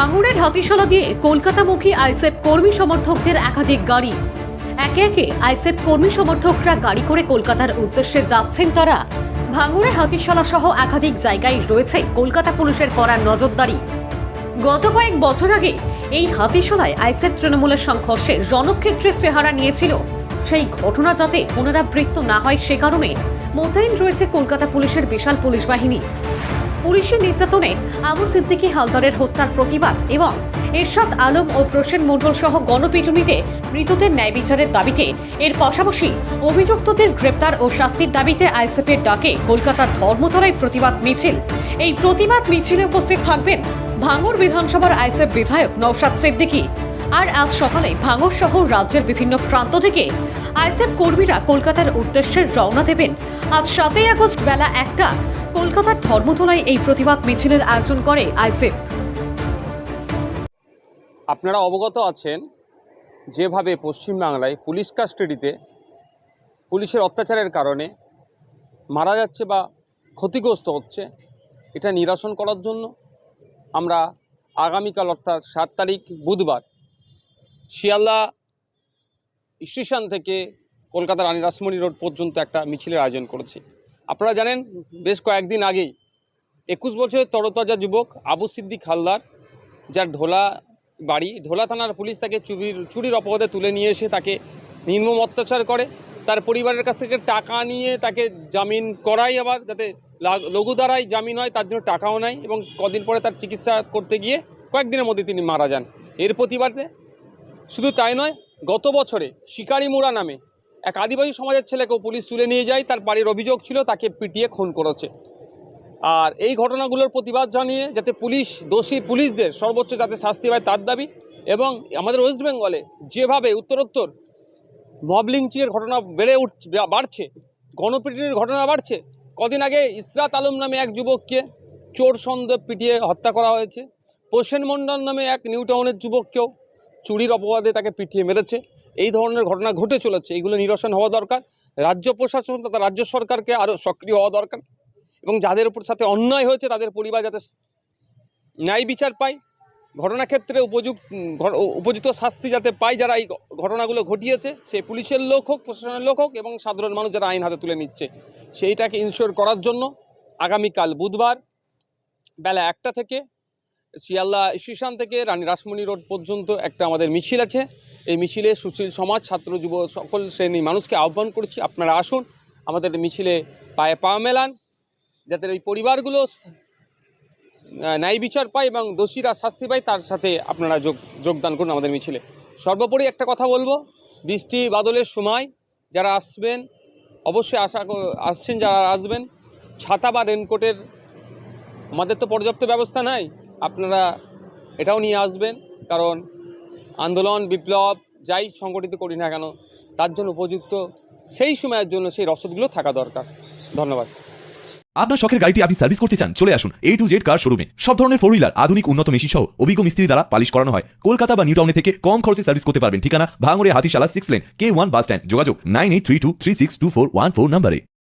ভাঙড়ের হাতিশালা দিয়ে কলকাতামুখী আইসেফ কর্মী সমর্থকদের একাধিক গাড়ি। একে একে আইসেফ কর্মী সমর্থকরা গাড়ি করে কলকাতার উদ্দেশ্যে যাচ্ছেন তারা। ভাঙড়ে হাতিশালা সহ একাধিক জায়গায় রয়েছে কলকাতা পুলিশের করা নজরদারি। গত কয়েক বছর আগে এই হাতিশালায় আইসেফ তৃণমূলের সংঘর্ষে রণক্ষেত্রের চেহারা নিয়েছিল। সেই ঘটনা যাতে পুনরাবৃত্ত না হয় সে কারণে মোতায়েন রয়েছে কলকাতা পুলিশের বিশাল পুলিশ বাহিনী। পুলিশের নির্যাতনে আবু সিদ্দিকী হালদারের হত্যার প্রতিবাদ এবং এরশাদ আলম ও প্রসেন মণ্ডল সহ গণপিটুনিতে মৃতদের ন্যায় বিচারের দাবিতে এর পাশাপাশি অভিযুক্তদের গ্রেপ্তার ও শাস্তির দাবিতে আইসেফের ডাকে কলকাতার ধর্মতলায় প্রতিবাদ মিছিল। এই প্রতিবাদ মিছিলে উপস্থিত থাকবেন ভাঙড় বিধানসভার আইসেফ বিধায়ক নওশাদ সিদ্দিকী। আর আজ সকালে ভাঙড় সহ রাজ্যের বিভিন্ন প্রান্ত থেকে আইসেফ কর্মীরা কলকাতার উদ্দেশ্যে রওনা দেবেন। আজ সাতই আগস্ট বেলা একটা কলকাতার ধর্মতলায় এই প্রতিবাদ মিছিলের আয়োজন করে আইসেফ আপনারা অবগত আছেন, যেভাবে পশ্চিমবাংলায় পুলিশ কাস্টাডিতে পুলিশের অত্যাচারের কারণে মারা যাচ্ছে বা ক্ষতিগ্রস্ত হচ্ছে, এটা নিরসন করার জন্য আমরা আগামীকাল অর্থাৎ সাত তারিখ বুধবার শিয়ালদা স্টেশন থেকে কলকাতার রানী রাসমণি রোড পর্যন্ত একটা মিছিলের আয়োজন করেছি। আপনারা জানেন বেশ কয়েকদিন আগেই একুশ বছরের তরতাজা যুবক আবু সিদ্দিক হালদার যার ঢোলা বাড়ি ঢোলা থানার পুলিশ তাকে চুরির চুরির অপবাদে তুলে নিয়ে এসে তাকে নির্মম অত্যাচার করে। তার পরিবারের কাছ থেকে টাকা নিয়ে তাকে জামিন করাই আবার যাতে লঘু দ্বারাই জামিন হয় তার জন্য টাকাও নাই এবং কদিন পরে তার চিকিৎসা করতে গিয়ে কয়েকদিনের মধ্যে তিনি মারা যান। এর প্রতিবাদে শুধু তাই নয় গত বছরে শিকারি মোড়া নামে এক আদিবাসী সমাজের ছেলেকেও পুলিশ তুলে নিয়ে যায়, তার বাড়ির অভিযোগ ছিল তাকে পিটিয়ে খুন করেছে। আর এই ঘটনাগুলোর প্রতিবাদ জানিয়ে যাতে পুলিশ, দোষী পুলিশদের সর্বোচ্চ যাতে শাস্তি পায় তার দাবি এবং আমাদের ওয়েস্ট বেঙ্গলে যেভাবে উত্তরোত্তর মব ঘটনা বেড়ে উঠছে বাড়ছে, গণপিটুনির ঘটনা বাড়ছে, কদিন আগে ইসরাত আলম নামে এক যুবককে চোর সন্দেহ পিটিয়ে হত্যা করা হয়েছে। প্রসেন মণ্ডল নামে এক নিউ টাউনের যুবককেও চুরির অপবাদে তাকে পিটিয়ে মেরেছে। এই ধরনের ঘটনা ঘটে চলেছে, এইগুলো নিরসন হওয়া দরকার। রাজ্য প্রশাসন তথা রাজ্য সরকারকে আরও সক্রিয় হওয়া দরকার এবং যাদের উপর সাথে অন্যায় হয়েছে তাদের পরিবার যাতে ন্যায় বিচার পায়। ঘটনাক্ষেত্রে উপযুক্ত উপযুক্ত শাস্তি যাতে পায় যারা এই ঘটনাগুলো ঘটিয়েছে, সে পুলিশের লোক হোক, প্রশাসনের লোক হোক এবং সাধারণ মানুষ যারা আইন হাতে তুলে নিচ্ছে, সেইটাকে ইনশিওর করার জন্য আগামীকাল বুধবার বেলা একটা থেকে শিয়ালদা স্টেশন থেকে রানী রাসমণি রোড পর্যন্ত একটা আমাদের মিছিল আছে। এই মিছিলে সুশীল সমাজ, ছাত্র, যুব সকল শ্রেণির মানুষকে আহ্বান করছি, আপনারা আসুন, আমাদের মিছিলে পায়ে পা মেলান, যাতে এই পরিবারগুলো ন্যায় বিচার পায় এবং দোষীরা শাস্তি পায়, তার সাথে আপনারা যোগ, যোগদান করুন আমাদের মিছিলে। সর্বোপরি একটা কথা বলব, বৃষ্টি, বাদলের সময় যারা আসবেন, অবশ্যই আশা আসছেন যারা আসবেন, ছাতা বা রেনকোটের, আমাদের তো পর্যাপ্ত ব্যবস্থা নাই, আপনারা এটাও নিয়ে আসবেন, কারণ আন্দোলন, বিপ্লব, যাই সংগঠিত করি না কেন, তার জন্য উপযুক্ত সেই সময়ের জন্য সেই রসদগুলো থাকা দরকার। ধন্যবাদ। আপনার শখের গাড়িটি আপনি সার্ভিস করতে চান, চলে আসুন এ টু জেড কার শোরুমে সব ধরনের ফোর হুইলার আধুনিক, উন্নত মেশিন সহ অভিজ্ঞ মিস্ত্রি দ্বারা পালিশ করানো হয়। কলকাতা বা নিউ টাউনে থেকে কম খরচে সার্ভিস করতে পারবেন। ঠিকানা ভাঙড়ে Hatishala six lane K one bus stand যোগাযোগ nine eight three two three six two four one four নাম্বারে।